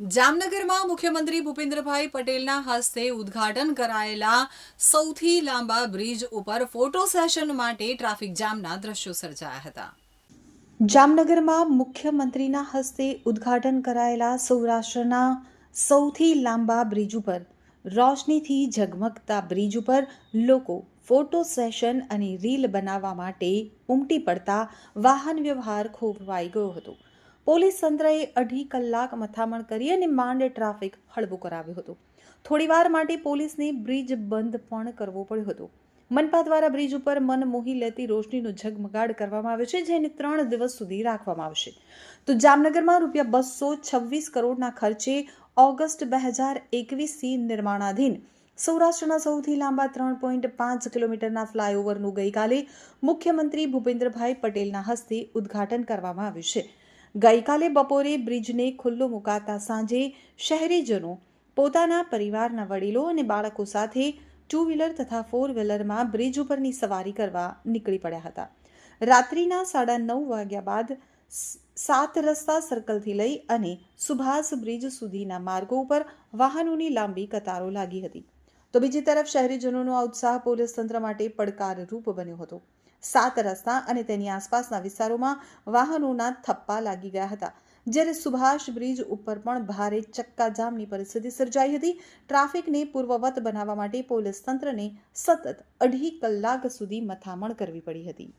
જામનગરમાં મુખ્યમંત્રી ભૂપેન્દ્રભાઈ પટેલના હસ્તે ઉદ્ઘાટન કરાયેલા સૌથી લાંબા બ્રિજ ઉપર ફોટો સેશન માટે ટ્રાફિક જામના દ્રશ્યો સર્જાયા હતા. જામનગરમાં મુખ્યમંત્રીના હસ્તે ઉદ્ઘાટન કરાયેલા સૌરાષ્ટ્રના સૌથી લાંબા બ્રિજ ઉપર, રોશનીથી ઝગમગતા બ્રિજ ઉપર લોકો ફોટો સેશન અને રીલ બનાવવા માટે ઉમટી પડતા વાહન વ્યવહાર ખોરવાઈ ગયો હતો. પોલીસ તંત્રએ અઢી કલાક મથામણ કરી અને માંડ ટ્રાફિક હળવું કરાવ્યો હતો. થોડીવાર માટે પોલીસને બ્રિજ બંધ પણ કરવો પડ્યો હતો. મનપા દ્વારા બ્રિજ ઉપર મન મોહી લેતી રોશનીનો ઝગમગાડ કરવામાં આવ્યો છે, જેને ત્રણ દિવસ સુધી રાખવામાં આવશે. તો જામનગરમાં રૂપિયા બસો છવ્વીસ કરોડના ખર્ચે ઓગસ્ટ બે હજાર એકવીસથી નિર્માણાધીન સૌરાષ્ટ્રના સૌથી લાંબા ત્રણ પોઈન્ટ પાંચ કિલોમીટરના ફ્લાયઓવરનું ગઈકાલે મુખ્યમંત્રી ભૂપેન્દ્રભાઈ પટેલના હસ્તે ઉદ્ઘાટન કરવામાં આવ્યું છે. ગઈકાલે બપોરે બ્રિજને ખુલ્લો મુકાતા સાંજે શહેરીજનો પોતાના પરિવારના વડીલો અને બાળકો સાથે ટુ વ્હીલર તથા ફોર વ્હીલરમાં બ્રિજ ઉપરની સવારી કરવા નીકળી પડ્યા હતા. રાત્રિના સાડા નવ વાગ્યા બાદ સાત રસ્તા સર્કલથી લઈ અને સુભાષ બ્રિજ સુધીના માર્ગો ઉપર વાહનોની લાંબી કતારો લાગી હતી. તો બીજી તરફ શહેરીજનોનો આ ઉત્સાહ પોલીસ તંત્ર માટે પડકારરૂપ બન્યો હતો. સાત રસ્તા અને તેની આસપાસના વિસ્તારોમાં વાહનોના થપ્પા લાગી ગયા હતા, જ્યારે સુભાષ બ્રિજ ઉપર પણ ભારે ચક્કાજામની પરિસ્થિતિ સર્જાઈ હતી. ટ્રાફિકને પૂર્વવત બનાવવા માટે પોલીસ તંત્રને સતત અઢી કલાક સુધી મથામણ કરવી પડી હતી.